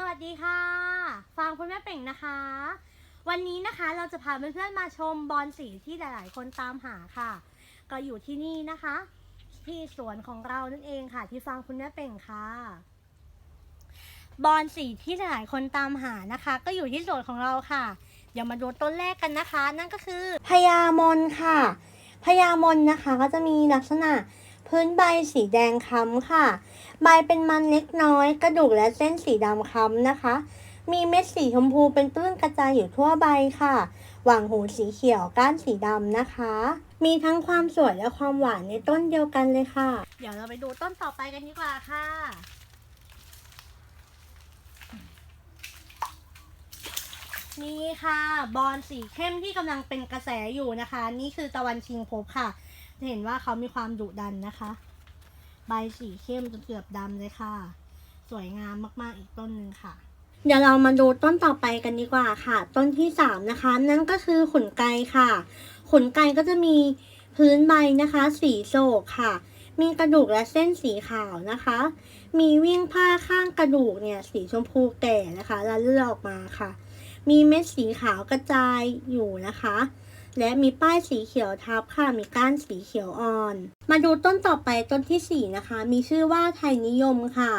สวัสดีค่ะ ฟังคุณแม่เป่งนะคะ วันนี้นะคะเราจะพาเพื่อนๆมาชมบอลสีที่หลายๆ คนตามหาค่ะ ก็อยู่ที่นี่นะคะ ที่สวนของเรานั่นเองค่ะ ที่ฟังคุณแม่เป่งค่ะ บอลสีที่หลายๆคนตามหานะคะ ก็อยู่ที่สวนของเราค่ะ เดี๋ยวมาดูต้นแรกกันนะคะ นั่นก็คือพญามนค่ะพญามนนะคะก็จะมีลักษณะ พื้นใบสีแดงค้ำค่ะ ใบเป็นมันเล็กน้อย กระดูกและเส้นสีดำค้ำนะคะ มีเม็ดสีชมพูเป็นปื้นกระจายอยู่ทั่วใบค่ะ หว่างหูสีเขียวก้านสีดำนะคะ มีทั้งความสวยและความหวานในต้นเดียวกันเลยค่ะ เดี๋ยวเราไปดูต้นต่อไปกันดีกว่าค่ะนี่ค่ะ บอลสีเข้มที่กำลังเป็นกระแสอยู่นะคะ นี่คือตะวันชิงภพค่ะ จะเห็นว่าเขามีความดุดันนะคะ ใบสีเข้มจนเกือบดำเลยค่ะ สวยงามมากๆอีกต้นหนึ่งค่ะ เดี๋ยวเรามาดูต้นต่อไปกันดีกว่าค่ะ ต้นที่สามนะคะ นั่นก็คือขุนไกรค่ะขุนไกรก็จะมีพื้นใบนะคะ สีโศกค่ะ มีกระดูกและเส้นสีขาวนะคะ มีวิ่งผ้าข้างกระดูกเนี่ยสีชมพูแก่นะคะแล้วเลือดออกมาค่ะ มีเม็ดสีขาวกระจายอยู่นะคะ และมีป้ายสีเขียวทับค่ะ มีก้านสีเขียวอ่อน มาดูต้นต่อไปต้นที่สี่นะคะ มีชื่อว่าไทยนิยมค่ะ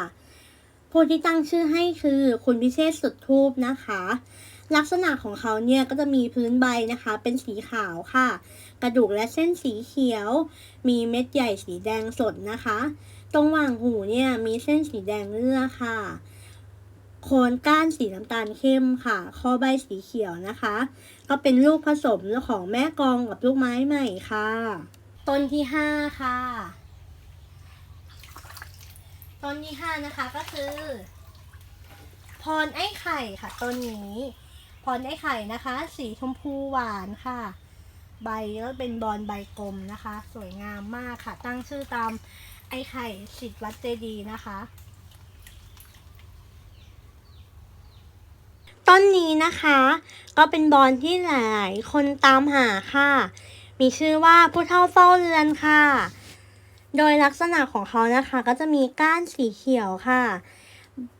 ผู้ที่ตั้งชื่อให้คือคุณพิเชษสุดทูบนะคะ ลักษณะของเขาเนี่ยก็จะมีพื้นใบนะคะ เป็นสีขาวค่ะ กระดูกและเส้นสีเขียว มีเม็ดใหญ่สีแดงสดนะคะ ตรงหว่างหูเนี่ยมีเส้นสีแดงเลือค่ะโคนก้านสีน้ำตาลเข้มค่ะ คอใบสีเขียวนะคะ ก็เป็นลูกผสมของแม่กองกับลูกไม้ใหม่ค่ะ ต้นที่ห้าค่ะ ต้นที่ห้านะคะก็คือ พรไอ้ไข่ค่ะต้นนี้ พรไอ้ไข่นะคะ สีชมพูหวานค่ะ ใบก็เป็นบอลใบกลมนะคะ สวยงามมากค่ะ ตั้งชื่อตามไอ้ไข่สิทธิ์วัดเจดีย์นะคะ ต้ นะคะ ก็เป็นบอลที่หลายๆคนตามหาค่ะ มีชื่อว่าผู้เท่าเฝ้าเรือนค่ะ โดยลักษณะของเขานะคะ ก็จะมีก้านสีเขียวค่ะ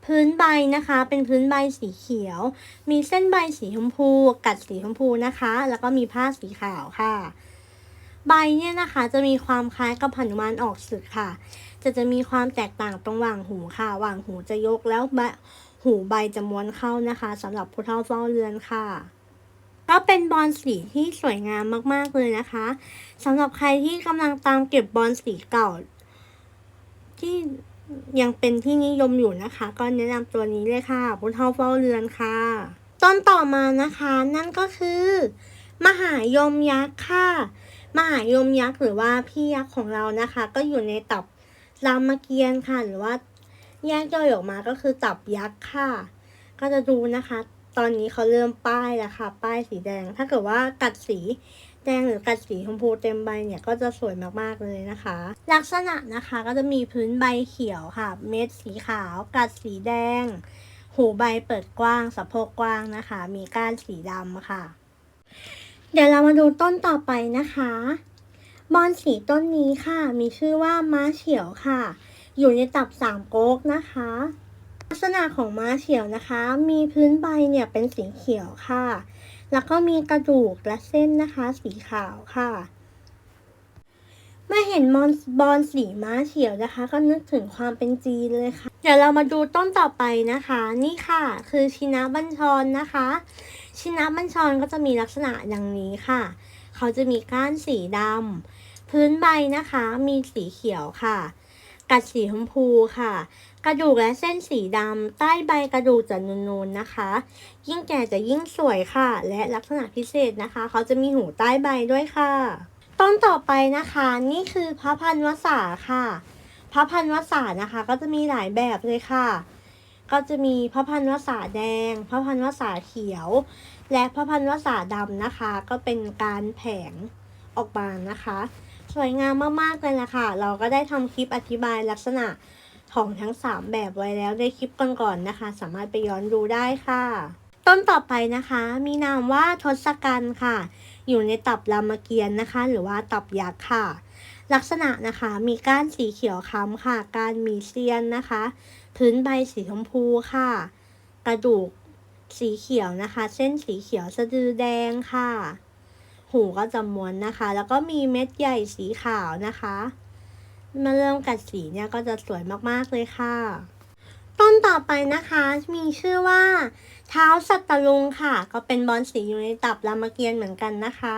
พื้นใบนะคะ เป็นพื้นใบสีเขียว มีเส้นใบสีชมพู กัดสีชมพูนะคะ แล้วก็มีผ้าสีขาวค่ะใบเนี่ยนะคะจะมีความคล้ายกับหนุมานออกศึกค่ะ จะจะมีความแตกต่างตรงหว่างหูค่ะหว่างหูจะยกแล้วใบ หูใบจะม้วนเข้านะคะสำหรับผู้เฒ่าเฝ้าเรือนค่ะ ก็เป็นบอลสีที่สวยงามมากๆเลยนะคะสำหรับใครที่กำลังตามเก็บบอลสีเก่า ที่ยังเป็นที่นิยมอยู่นะคะ ก็แนะนำตัวนี้เลยค่ะผู้เฒ่าเฝ้าเรือนค่ะ ต้นต่อมานะคะ นั่นก็คือ มหายมยักษ์ค่ะ มหายมยักษ์หรือว่าพี่ยักษ์ของเรานะคะ ก็อยู่ในตับรามเกียรติ์ค่ะ หรือว่า แยกย่อยออกมาก็คือตับยักษ์ค่ะ ก็จะดูนะคะ ตอนนี้เขาเริ่มป้ายแล้วค่ะ ป้ายสีแดง ถ้าเกิดว่ากัดสีแดงหรือกัดสีชมพูเต็มใบเนี่ยก็จะสวยมากๆเลยนะคะ ลักษณะนะคะก็จะมีพื้นใบเขียวค่ะ เม็ดสีขาว กัดสีแดง หูใบเปิดกว้างสะโพกกว้างนะคะ มีก้านสีดำค่ะ เดี๋ยวเรามาดูต้นต่อไปนะคะ บอนสีต้นนี้ค่ะ มีชื่อว่าม้าเฉียวค่ะ อยู่ในตับสามก๊กนะคะ ลักษณะของม้าเฉียวนะคะ มีพื้นใบเนี่ยเป็นสีเขียวค่ะ แล้วก็มีกระดูกและเส้นนะคะ สีขาวค่ะเมื่อเห็นมอนบอลสีม้าเฉียวนะคะ ก็นึกถึงความเป็นจีนเลยค่ะ เดี๋ยวเรามาดูต้นต่อไปนะคะ นี่ค่ะ คือชินะบัญชรนะคะ ชินะบัญชรก็จะมีลักษณะอย่างนี้ค่ะ เขาจะมีก้านสีดำพื้นใบนะคะ มีสีเขียวค่ะ กัดสีชมพูค่ะ กระดูกและเส้นสีดำใต้ใบกระดูกจะนูนๆนะคะ ยิ่งแก่จะยิ่งสวยค่ะ และลักษณะพิเศษนะคะ เขาจะมีหูใต้ใบด้วยค่ะ ต้นต่อไปนะคะ นี่คือพระพันวษาค่ะ พระพันวษานะคะ ก็จะมีหลายแบบเลยค่ะ ก็จะมีพระพันวษาแดง พระพันวษาเขียว และพระพันวษาดำนะคะ ก็เป็นการแผงออกมานะคะ สวยงามมากๆเลยนะคะ เราก็ได้ทำคลิปอธิบายลักษณะของทั้ง 3 แบบไว้แล้วในคลิปก่อนๆนะคะ สามารถไปย้อนดูได้ค่ะ ต้นต่อไปนะคะ มีนามว่าทศกัณฐ์ค่ะ อยู่ในตับรามเกียรตินะคะ หรือว่าตับยักษ์ค่ะ ลักษณะนะคะมีก้านสีเขียวค้ำค่ะ กานมีเซียนนะคะ พื้นใบสีชมพูค่ะ กระดูกสีเขียวนะคะ เส้นสีเขียวสะดือแดงค่ะ หูก็จะม้วนนะคะ แล้วก็มีเม็ดใหญ่สีขาวนะคะมื่อเริ่มกัดสีเนี่ยก็จะสวยมากๆเลยค่ะ ต้นต่อไปนะคะมีชื่อว่าเท้าสัตตลุงค่ะ ก็เป็นบอลสีอยู่ในตับรามเกียรติ์เหมือนกันนะคะ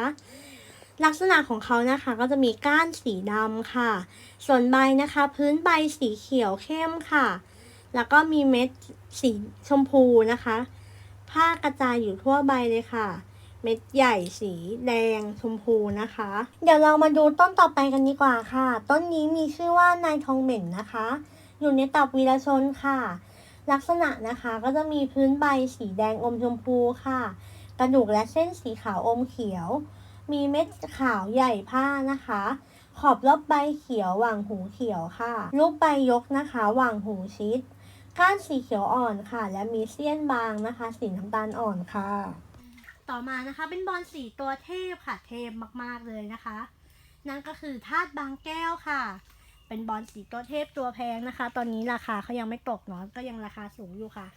ลักษณะของเขานะคะก็จะมีก้านสีดำค่ะ ส่วนใบนะคะ พื้นใบสีเขียวเข้มค่ะ แล้วก็มีเม็ดสีชมพูนะคะ ผ้ากระจายอยู่ทั่วใบเลยค่ะ เม็ดใหญ่สีแดงชมพูนะคะ เดี๋ยวเรามาดูต้นต่อไปกันดีกว่าค่ะ ต้นนี้มีชื่อว่านายทองเหม็นนะคะ อยู่ในตับวีรชนค่ะ ลักษณะนะคะก็จะมีพื้นใบสีแดงอมชมพูค่ะ กระดูกและเส้นสีขาวอมเขียว มีเม็ดขาวใหญ่ผ้านะคะ ขอบรอบใบเขียวหว่างหูเขียวค่ะรูปใบยกนะคะหว่างหูชิดก้านสีเขียวอ่อนค่ะ และมีเสี้ยนบางนะคะ สีน้ำตาลอ่อนค่ะ ต่อมานะคะ เป็นบอลสีตัวเทพค่ะ เทพมากๆเลยนะคะ นั่นก็คือธาตุบางแก้วค่ะ เป็นบอลสีตัวเทพตัวแพงนะคะ ตอนนี้ราคาเขายังไม่ตกเนาะก็ยังราคาสูงอยู่ค่ะ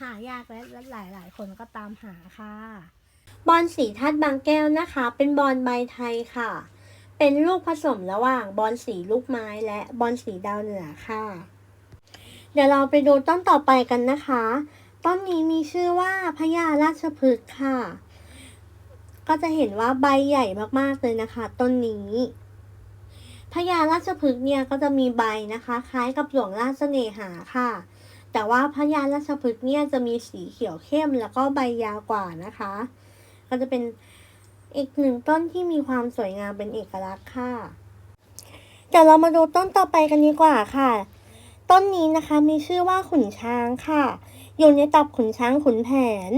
หายากและหลายหลายๆคนก็ตามหาค่ะ บอลสีธาตุบางแก้วนะคะ เป็นบอลใบไทยค่ะ เป็นลูกผสมระหว่างบอลสีลูกไม้และบอลสีดาวเหนือค่ะ เดี๋ยวเราไปดูต้นต่อไปกันนะคะต้นนี้มีชื่อว่าพญาราชพฤกษ์ค่ะ ก็จะเห็นว่าใบใหญ่มากๆเลยนะคะ ต้นนี้พญาราชพฤกษ์เนี่ยก็จะมีใบนะคะ คล้ายกับหลวงราชเสน่หาค่ะ แต่ว่าพญาราชพฤกษ์เนี่ยจะมีสีเขียวเข้มแล้วก็ใบยาวกว่านะคะ ก็จะเป็นอีกหนึ่งต้นที่มีความสวยงามเป็นเอกลักษณ์ค่ะเดี๋ยวเรามาดูต้นต่อไปกันดีกว่าค่ะ ต้นนี้นะคะมีชื่อว่าขุนช้างค่ะ อยู่ในตับขุนช้างขุนแผน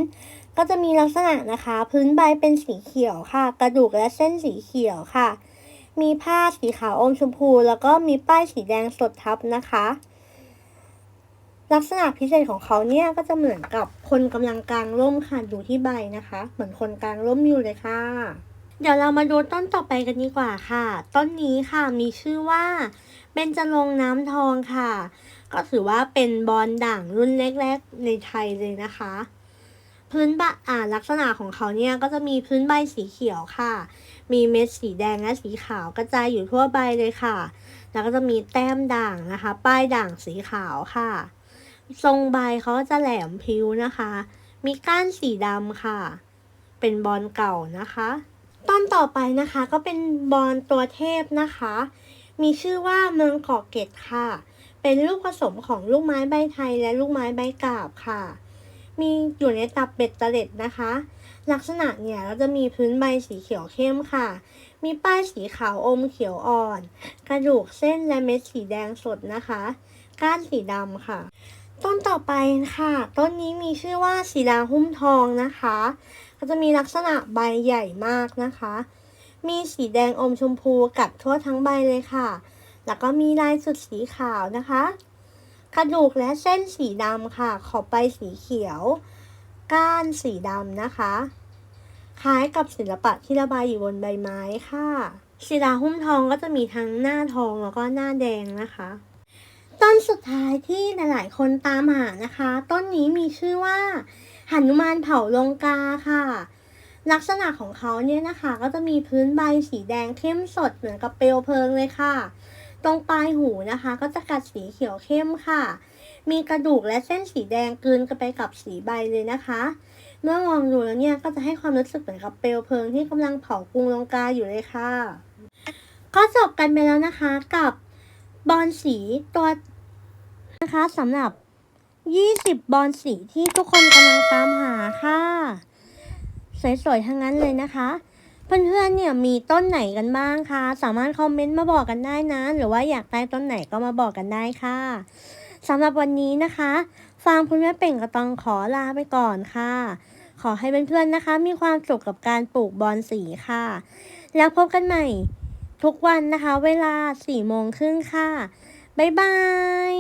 ก็จะมีลักษณะนะคะ พื้นใบเป็นสีเขียวค่ะ กระดูกและเส้นสีเขียวค่ะ มีผ้าสีขาวอมชมพู แล้วก็มีป้ายสีแดงสดทับนะคะ ลักษณะพิเศษของเขาเนี่ยก็จะเหมือนกับคนกำลังกลางร่มค่ะดูที่ใบนะคะ เหมือนคนกลางร่มอยู่เลยค่ะ เดี๋ยวเรามาดูต้นต่อไปกันดีกว่าค่ะ ต้นนี้ค่ะมีชื่อว่าเบญจรงน้ำทองค่ะ ก็ถือว่าเป็นบอลด่างรุ่นแรกๆในไทยเลยนะคะ พื้นใบอ่าลักษณะของเขาเนี่ยก็จะมีพื้นใบสีเขียวค่ะ มีเม็ดสีแดงและสีขาวกระจายอยู่ทั่วใบเลยค่ะ แล้วก็จะมีแต้มด่างนะคะ ป้ายด่างสีขาวค่ะ ทรงใบเขาจะแหลมพิ้วนะคะ มีก้านสีดำค่ะ เป็นบอลเก่านะคะ ต้นต่อไปนะคะก็เป็นบอลตัวเทพนะคะ มีชื่อว่าเมืองเกาะเกร็ดค่ะ เป็นลูกผสมของลูกไม้ใบไทยและลูกไม้ใบกาบค่ะ มีอยู่ในตับเป็ดตะเล็ดนะคะ ลักษณะเนี่ยเราจะมีพื้นใบสีเขียวเข้มค่ะ มีป้ายสีขาวอมเขียวอ่อน กระดูกเส้นและเม็ดสีแดงสดนะคะ ก้านสีดำค่ะ ต้นต่อไปค่ะ ต้นนี้มีชื่อว่าศิลาหุ้มทองนะคะ ก็จะมีลักษณะใบใหญ่มากนะคะ มีสีแดงอมชมพูกัดทั่วทั้งใบเลยค่ะ แล้วก็มีลายสุดสีขาวนะคะ กระดูกและเส้นสีดำค่ะ ขอบใบสีเขียว ก้านสีดำนะคะ คล้ายกับศิลปะที่ระบายอยู่บนใบไม้ค่ะศิลาหุ้มทองก็จะมีทั้งหน้าทองแล้วก็หน้าแดงนะคะต้นสุดท้ายที่หลาย ๆ คนตามหานะคะ ต้นนี้มีชื่อว่าหันุมานเผาลงกาค่ะ ลักษณะของเขาเนี่ยนะคะ ก็จะมีพื้นใบสีแดงเข้มสดเหมือนกับเปลวเพลิงเลยค่ะ ตรงปลายหูนะคะ ก็จะกัดสีเขียวเข้มค่ะ มีกระดูกและเส้นสีแดงกลืนกันไปกับสีใบเลยนะคะ เมื่อมองดูแล้วเนี่ยก็จะให้ความรู้สึกเหมือนกับเปลวเพลิงที่กำลังเผากรุงลงกาอยู่เลยค่ะ ก็จบกันไปแล้วนะคะกับบอลสีตัวนะคะสำหรับ 20 บอลสีที่ทุกคนกำลังตามหาค่ะ สวยๆ ทั้งนั้นเลยนะคะ เพื่อนๆเนี่ยมีต้นไหนกันบ้างคะสามารถคอมเมนต์มาบอกกันได้นะ หรือว่าอยากได้ต้นไหนก็มาบอกกันได้ค่ะสำหรับวันนี้นะคะฟางคุณแม่เป่งก็ต้องขอลาไปก่อนค่ะ ขอให้เพื่อนๆนะคะ มีความสุขกับการปลูกบอลสีค่ะ แล้วพบกันใหม่ทุกวันนะคะ เวลา4โมงครึ่งค่ะ บ๊ายบาย